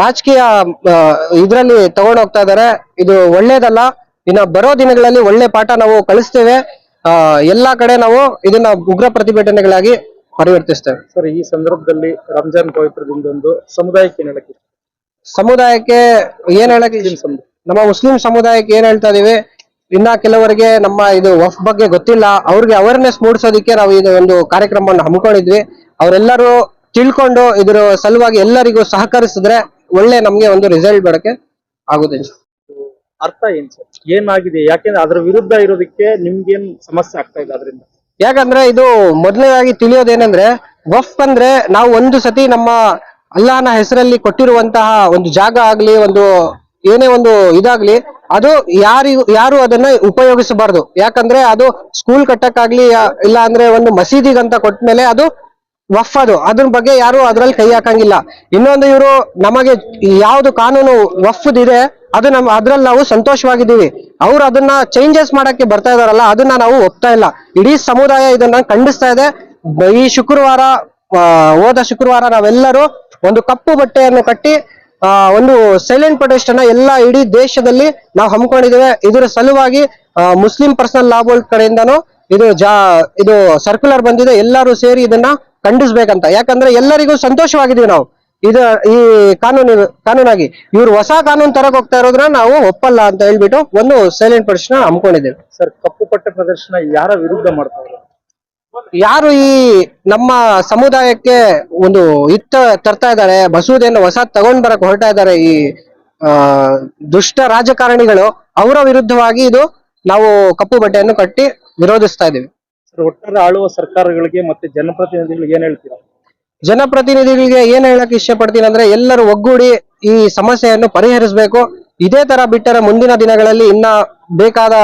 ರಾಜಕೀಯ ಇದರಲ್ಲಿ ತಗೊಂಡು ಹೋಗ್ತಾ ಇದಾರೆ. ಇದು ಒಳ್ಳೇದಲ್ಲ. ಇನ್ನ ಬರೋ ದಿನಗಳಲ್ಲಿ ಒಳ್ಳೆ ಪಾಠ ನಾವು ಕಳಿಸ್ತೇವೆ ಎಲ್ಲಾ ಕಡೆ ನಾವು ಇದನ್ನ ಉಗ್ರ ಪ್ರತಿಭಟನೆಗಳಾಗಿ ಪರಿವರ್ತಿಸ್ತೇವೆ. ಸರ್ ಈ ಸಂದರ್ಭದಲ್ಲಿ ರಂಜಾನ್ ಪವಿತ್ರ ದಿನದಂದು ಸಮುದಾಯಕ್ಕೆ ಏನ್ ಹೇಳಕ್ಕೆ ಸಮುದಾಯಕ್ಕೆ ಏನ್ ಹೇಳಕ್ಕೆ ನಮ್ಮ ಮುಸ್ಲಿಂ ಸಮುದಾಯಕ್ಕೆ ಏನ್ ಹೇಳ್ತಾ ಇದೀವಿ? ಇನ್ನ ಕೆಲವರಿಗೆ ನಮ್ಮ ಇದು ವಫ್ ಬಗ್ಗೆ ಗೊತ್ತಿಲ್ಲ. ಅವ್ರಿಗೆ ಅವೇರ್ನೆಸ್ ಮೂಡಿಸೋದಕ್ಕೆ ನಾವು ಇದು ಒಂದು ಕಾರ್ಯಕ್ರಮವನ್ನು ಹಮ್ಮಿಕೊಂಡಿದ್ವಿ. ಅವರೆಲ್ಲರೂ ತಿಳ್ಕೊಂಡು ಇದ್ರ ಸಲುವಾಗಿ ಎಲ್ಲರಿಗೂ ಸಹಕರಿಸಿದ್ರೆ ಒಳ್ಳೆ ನಮ್ಗೆ ಒಂದು ರಿಸಲ್ಟ್ ಬರಕ್ಕೆ ಆಗುತ್ತೆ. ಅರ್ಥ ಏನ್ ಸರ್? ಏನಾಗಿದೆ? ಯಾಕೆಂದ್ರೆ ಅದ್ರ ವಿರುದ್ಧ ಇರೋದಕ್ಕೆ ನಿಮ್ಗೇನ್ ಸಮಸ್ಯೆ ಆಗ್ತಾ ಇದೆ ಅದರಿಂದ? ಯಾಕಂದ್ರೆ ಇದು ಮೊದಲನೇದಾಗಿ ತಿಳಿಯೋದೇನೆಂದ್ರೆ ವಫ್ ಅಂದ್ರೆ ನಾವು ಒಂದು ಸತಿ ನಮ್ಮ ಅಲ್ಲಾನ ಹೆಸರಲ್ಲಿ ಕೊಟ್ಟಿರುವಂತಹ ಒಂದು ಜಾಗ ಆಗ್ಲಿ ಒಂದು ಏನೇ ಒಂದು ಇದಾಗ್ಲಿ ಅದು ಯಾರಿಗೂ ಯಾರು ಅದನ್ನ ಉಪಯೋಗಿಸಬಾರ್ದು. ಯಾಕಂದ್ರೆ ಅದು ಸ್ಕೂಲ್ ಕಟ್ಟಕ್ಕಾಗ್ಲಿ ಇಲ್ಲ ಅಂದ್ರೆ ಒಂದು ಮಸೀದಿಗಂತ ಕೊಟ್ಮೇಲೆ ಅದು ವಫ್ ಅದು ಅದ್ರ ಬಗ್ಗೆ ಯಾರು ಅದ್ರಲ್ಲಿ ಕೈ ಹಾಕಂಗಿಲ್ಲ. ಇನ್ನೊಂದು ಇವರು ನಮಗೆ ಯಾವ್ದು ಕಾನೂನು ವಫ್ ಇದೆ ಅದು ನಮ್, ಅದ್ರಲ್ಲಿ ನಾವು ಸಂತೋಷವಾಗಿದ್ದೀವಿ. ಅವ್ರು ಅದನ್ನ ಚೇಂಜಸ್ ಮಾಡಕ್ಕೆ ಬರ್ತಾ ಇದಾರಲ್ಲ ಅದನ್ನ ನಾವು ಒಪ್ತಾ ಇಲ್ಲ. ಇಡೀ ಸಮುದಾಯ ಇದನ್ನ ಖಂಡಿಸ್ತಾ ಇದೆ. ಈ ಶುಕ್ರವಾರ ಹೋದ ಶುಕ್ರವಾರ ನಾವೆಲ್ಲರೂ ಒಂದು ಕಪ್ಪು ಬಟ್ಟೆಯನ್ನು ಕಟ್ಟಿ ಒಂದು ಸೈಲೆಂಟ್ ಪ್ರೊಟೆಸ್ಟ್ ಅನ್ನ ಎಲ್ಲ ಇಡೀ ದೇಶದಲ್ಲಿ ನಾವು ಹಮ್ಮಿಕೊಂಡಿದ್ದೇವೆ. ಇದರ ಸಲುವಾಗಿ ಮುಸ್ಲಿಂ ಪರ್ಸನಲ್ ಲಾ ಬೋರ್ಡ್ ಕಡೆಯಿಂದನೂ ಇದು ಜಾ, ಇದು ಸರ್ಕ್ಯುಲರ್ ಬಂದಿದೆ. ಎಲ್ಲರೂ ಸೇರಿ ಇದನ್ನ ಖಂಡಿಸ್ಬೇಕಂತ. ಯಾಕಂದ್ರೆ ಎಲ್ಲರಿಗೂ ಸಂತೋಷವಾಗಿದೀವಿ ನಾವು. ಇದು ಈ ಕಾನೂನು ಕಾನೂನಾಗಿ. ಇವ್ರು ಹೊಸ ಕಾನೂನು ತರಕ್ ಹೋಗ್ತಾ ಇರೋದ್ರ ನಾವು ಒಪ್ಪಲ್ಲ ಅಂತ ಹೇಳ್ಬಿಟ್ಟು ಒಂದು ಸೈಲೆಂಟ್ ಪ್ರದರ್ಶನ ಹಮ್ಮಿಕೊಂಡಿದ್ದೇವೆ. ಸರ್ ಕಪ್ಪು ಪಟ್ಟ ಪ್ರದರ್ಶನ ಯಾರ ವಿರುದ್ಧ ಮಾಡ್ತಾರೆ ಯಾರು ಈ ನಮ್ಮ ಸಮುದಾಯಕ್ಕೆ ಒಂದು ಇತ್ತ ತರ್ತಾ ಇದ್ದಾರೆ ಬಸೂದೆಯನ್ನು ಹೊಸ ತಗೊಂಡ್ ಬರಕ್ ಹೊರಟಾ ಇದ್ದಾರೆ ಈ ದುಷ್ಟ ರಾಜಕಾರಣಿಗಳು ಅವರ ವಿರುದ್ಧವಾಗಿ ಇದು ನಾವು ಕಪ್ಪು ಬಟ್ಟೆಯನ್ನು ಕಟ್ಟಿ ವಿರೋಧಿಸ್ತಾ ಇದ್ದೀವಿ. ಒಟ್ಟಾರೆ ಆಳುವ ಸರ್ಕಾರಗಳಿಗೆ ಮತ್ತೆ ಜನಪ್ರತಿನಿಧಿಗಳಿಗೆ ಏನ್ ಹೇಳ್ತೀರಾ? ಜನಪ್ರತಿನಿಧಿಗಳಿಗೆ ಏನ್ ಹೇಳಕ್ ಇಷ್ಟಪಡ್ತೀನಿ ಅಂದ್ರೆ ಎಲ್ಲರೂ ಒಗ್ಗೂಡಿ ಈ ಸಮಸ್ಯೆಯನ್ನು ಪರಿಹರಿಸಬೇಕು. ಇದೇ ತರ ಬಿಟ್ಟರೆ ಮುಂದಿನ ದಿನಗಳಲ್ಲಿ ಇನ್ನ ಬೇಕಾದ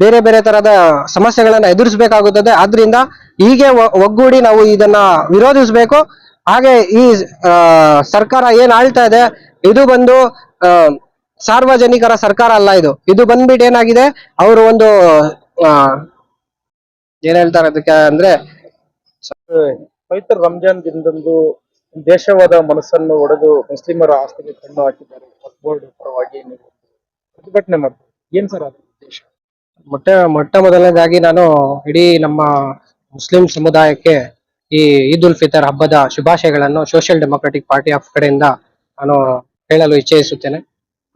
ಬೇರೆ ಬೇರೆ ತರದ ಸಮಸ್ಯೆಗಳನ್ನ ಎದುರಿಸಬೇಕಾಗುತ್ತದೆ. ಆದ್ರಿಂದ ಹೀಗೆ ಒಗ್ಗೂಡಿ ನಾವು ಇದನ್ನ ವಿರೋಧಿಸಬೇಕು. ಹಾಗೆ ಈ ಸರ್ಕಾರ ಏನ್ ಆಳ್ತಾ ಇದೆ, ಇದು ಬಂದು ಸಾರ್ವಜನಿಕರ ಸರ್ಕಾರ ಅಲ್ಲ ಇದು. ಇದು ಬಂದ್ಬಿಟ್ಟು ಏನಾಗಿದೆ, ಅವರು ಒಂದು ಏನ್ ಹೇಳ್ತಾರೆ ಅದಕ್ಕೆ ಅಂದ್ರೆ ಪವಿತ್ರ ರಂಜಾನ್ ದಿನದಂದು ದೇಶವಾದ ಮನಸ್ಸನ್ನು ಒಡೆದು ಮುಸ್ಲಿಮರ ಆಸ್ತಿಗೆ ಕಣ್ಣು ಹಾಕಿದ್ದಾರೆ. ವಕ್ಫ್ ಬೋರ್ಡ್ ಪರವಾಗಿ ನೀವು ಪ್ರತಿಭಟನೆ ಮಾಡ್ತಾರೆ. ಏನ್ ಸರ್ ಅದು ಉದ್ದೇಶ? ಮೊಟ್ಟ ಮೊಟ್ಟ ಮೊದಲನೇದಾಗಿ ನಾನು ಇಡೀ ನಮ್ಮ ಮುಸ್ಲಿಂ ಸಮುದಾಯಕ್ಕೆ ಈ ಈದ್ ಉಲ್ ಫಿತರ್ ಹಬ್ಬದ ಶುಭಾಶಯಗಳನ್ನು ಸೋಷಿಯಲ್ ಡೆಮೊಕ್ರೆಟಿಕ್ ಪಾರ್ಟಿ ಆಫ್ ಕಡೆಯಿಂದ ನಾನು ಹೇಳಲು ಇಚ್ಛಿಸುತ್ತೇನೆ.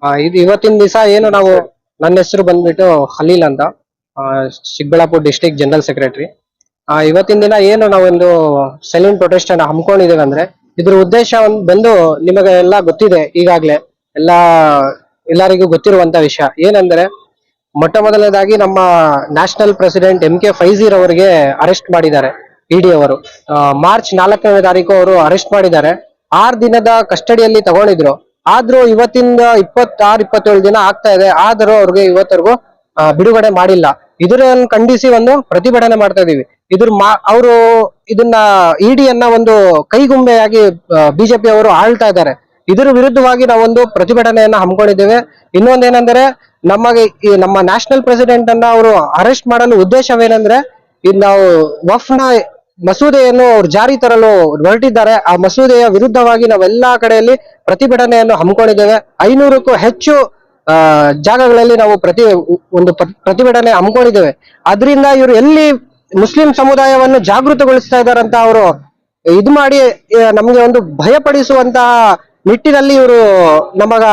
ಆ, ಇದು ಇವತ್ತಿನ ದಿವಸ ಏನು ನಾವು ನನ್ನ ಹೆಸರು ಬಂದ್ಬಿಟ್ಟು ಖಲೀಲ್ ಅಂತ. ಚಿಕ್ಕಬಳ್ಳಾಪುರ ಡಿಸ್ಟಿಕ್ ಜನರಲ್ ಸೆಕ್ರೆಟರಿ ಇವತ್ತಿನ ದಿನ ಏನು ನಾವೊಂದು ಸೈಲೆಂಟ್ ಪ್ರೊಟೆಸ್ಟ್ ಅನ್ನ ಹಮ್ಮಿಕೊಂಡಿದ್ದೇವೆ ಅಂದ್ರೆ ಇದ್ರ ಉದ್ದೇಶ ಬಂದು ನಿಮಗೆ ಎಲ್ಲ ಗೊತ್ತಿದೆ ಈಗಾಗ್ಲೇ. ಎಲ್ಲ, ಎಲ್ಲರಿಗೂ ಗೊತ್ತಿರುವಂತ ವಿಷಯ. ಏನಂದ್ರೆ ಮೊಟ್ಟ ಮೊದಲನೇದಾಗಿ ನಮ್ಮ national president M K Faizy ಅವರಿಗೆ ಅರೆಸ್ಟ್ ಮಾಡಿದ್ದಾರೆ ಇಡಿ ಅವರು. ಮಾರ್ಚ್ ನಾಲ್ಕನೇ ತಾರೀಕು ಅವರು ಅರೆಸ್ಟ್ ಮಾಡಿದ್ದಾರೆ. ಆರ್ ದಿನದ ಕಸ್ಟಡಿಯಲ್ಲಿ ತಗೊಂಡಿದ್ರು. ಆದ್ರೂ ಇವತ್ತಿಂದ ಇಪ್ಪತ್ತಾರು, ಇಪ್ಪತ್ತೇಳು ದಿನ ಆಗ್ತಾ ಇದೆ. ಆದರೂ ಅವ್ರಿಗೆ ಇವತ್ತರೆಗೂ ಬಿಡುಗಡೆ ಮಾಡಿಲ್ಲ. ಇದನ್ನ ಖಂಡಿಸಿ ಒಂದು ಪ್ರತಿಭಟನೆ ಮಾಡ್ತಾ ಇದೀವಿ. ಇದ್ರ ಮಾ ಅವರು ಇದನ್ನ ಇಡಿಯನ್ನ ಒಂದು ಕೈಗುಂಬೆಯಾಗಿ ಬಿಜೆಪಿ ಅವರು ಆಳ್ತಾ ಇದ್ದಾರೆ. ಇದರ ವಿರುದ್ಧವಾಗಿ ನಾವೊಂದು ಪ್ರತಿಭಟನೆಯನ್ನ ಹಮ್ಮಿಕೊಂಡಿದ್ದೇವೆ. ಇನ್ನೊಂದೇನೆಂದರೆ, ನಮಗೆ ಈ ನಮ್ಮ ನ್ಯಾಷನಲ್ ಪ್ರೆಸಿಡೆಂಟ್ ಅನ್ನ ಅವರು ಅರೆಸ್ಟ್ ಮಾಡಲು ಉದ್ದೇಶವೇನೆಂದ್ರೆ, ಇದು ನಾವು ವಫ್ನ ಮಸೂದೆಯನ್ನು ಅವ್ರು ಜಾರಿ ತರಲು ಹೊರಟಿದ್ದಾರೆ. ಆ ಮಸೂದೆಯ ವಿರುದ್ಧವಾಗಿ ನಾವೆಲ್ಲಾ ಕಡೆಯಲ್ಲಿ ಪ್ರತಿಭಟನೆಯನ್ನು ಹಮ್ಮಿಕೊಂಡಿದ್ದೇವೆ. ಐನೂರಕ್ಕೂ ಹೆಚ್ಚು ಜಾಗಗಳಲ್ಲಿ ನಾವು ಪ್ರತಿ ಒಂದು ಪ್ರ- ಪ್ರತಿಭಟನೆ ಹಮ್ಮಿಕೊಂಡಿದ್ದೇವೆ. ಅದರಿಂದ ಇವರು ಎಲ್ಲಿ ಮುಸ್ಲಿಂ ಸಮುದಾಯವನ್ನು ಜಾಗೃತಗೊಳಿಸ್ತಾ ಅಂತ ಅವರು ಇದು ಮಾಡಿ ನಮಗೆ ನಮ್ಗೆ ಒಂದು ಭಯಪಡಿಸುವಂತಹ ನಿಟ್ಟಿನಲ್ಲಿ ಇವರು ನಮಗ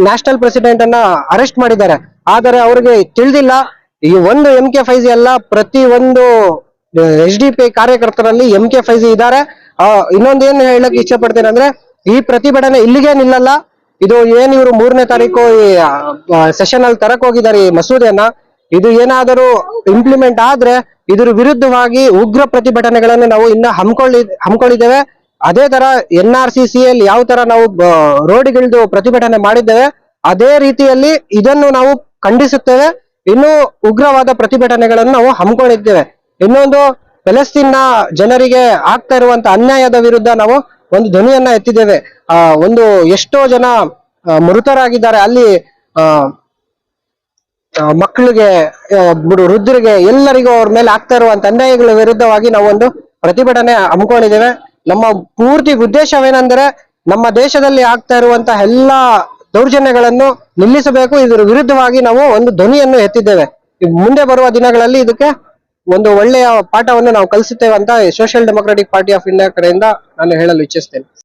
ನ್ಯಾಷನಲ್ ಪ್ರೆಸಿಡೆಂಟ್ ಅನ್ನ ಅರೆಸ್ಟ್ ಮಾಡಿದ್ದಾರೆ. ಆದರೆ ಅವ್ರಿಗೆ ತಿಳಿದಿಲ್ಲ. ಈ ಒಂದು ಎಂ ಕೆ ಫೈಜಿ ಅಲ್ಲ ಪ್ರತಿ ಒಂದು ಎಚ್ ಡಿ ಪಿ ಕಾರ್ಯಕರ್ತರಲ್ಲಿ ಎಂ ಕೆ ಫೈಜಿ ಇದ್ದಾರೆ. ಇನ್ನೊಂದೇನು ಹೇಳಕ್ ಇಷ್ಟಪಡ್ತೇನೆ ಅಂದ್ರೆ ಈ ಪ್ರತಿಭಟನೆ ಇಲ್ಲಿಗೆ ನಿಲ್ಲಲ್ಲ. ಇದು ಏನ್ ಇವರು ಮೂರನೇ ತಾರೀಕು ಈ ಸೆಷನ್ ಅಲ್ಲಿ ತರಕ್ ಹೋಗಿದ್ದಾರೆ ಈ ಮಸೂದೆಯನ್ನ? ಇದು ಏನಾದರೂ ಇಂಪ್ಲಿಮೆಂಟ್ ಆದ್ರೆ ಇದ್ರ ವಿರುದ್ಧವಾಗಿ ಉಗ್ರ ಪ್ರತಿಭಟನೆಗಳನ್ನು ನಾವು ಇನ್ನ ಹಮ್ಕೊಳ್ಳಿ ಹಮ್ಮಿಕೊಂಡಿದ್ದೇವೆ ಅದೇ ತರ ಎನ್ ಆರ್ ಸಿ ಸಿ ಯಾವ ತರ ನಾವು ರೋಡ್ಗಿಳಿದು ಪ್ರತಿಭಟನೆ ಮಾಡಿದ್ದೇವೆ, ಅದೇ ರೀತಿಯಲ್ಲಿ ಇದನ್ನು ನಾವು ಖಂಡಿಸುತ್ತೇವೆ. ಇನ್ನೂ ಉಗ್ರವಾದ ಪ್ರತಿಭಟನೆಗಳನ್ನು ನಾವು ಹಮ್ಮಿಕೊಂಡಿದ್ದೇವೆ ಇನ್ನೊಂದು ಫೆಲಸ್ತೀನ್ನ ಜನರಿಗೆ ಆಗ್ತಾ ಇರುವಂತ ಅನ್ಯಾಯದ ವಿರುದ್ಧ ನಾವು ಒಂದು ಧ್ವನಿಯನ್ನ ಎತ್ತಿದ್ದೇವೆ. ಆ, ಒಂದು ಎಷ್ಟೋ ಜನ ಮೃತರಾಗಿದ್ದಾರೆ. ಅಲ್ಲಿ, ಆ ಮಕ್ಕಳಿಗೆ ವೃದ್ಧರಿಗೆ ಎಲ್ಲರಿಗೂ ಅವ್ರ ಮೇಲೆ ಆಗ್ತಾ ಇರುವಂತ ಅನ್ಯಾಯಗಳ ವಿರುದ್ಧವಾಗಿ ನಾವೊಂದು ಪ್ರತಿಭಟನೆ ಹಮ್ಮಿಕೊಂಡಿದ್ದೇವೆ. ನಮ್ಮ ಪೂರ್ತಿ ಉದ್ದೇಶವೇನೆಂದರೆ ನಮ್ಮ ದೇಶದಲ್ಲಿ ಆಗ್ತಾ ಇರುವಂತಹ ಎಲ್ಲಾ ದೌರ್ಜನ್ಯಗಳನ್ನು ನಿಲ್ಲಿಸಬೇಕು. ಇದರ ವಿರುದ್ಧವಾಗಿ ನಾವು ಒಂದು ಧ್ವನಿಯನ್ನು ಎತ್ತಿದ್ದೇವೆ. ಮುಂದೆ ಬರುವ ದಿನಗಳಲ್ಲಿ ಇದಕ್ಕೆ ಒಂದು ಒಳ್ಳೆಯ ಪಾಠವನ್ನು ನಾವು ಕಲಿಸುತ್ತೇವೆ ಅಂತ social democratic party of India ಕಡೆಯಿಂದ ನಾನು ಹೇಳಲು ಇಚ್ಛಿಸ್ತೇನೆ.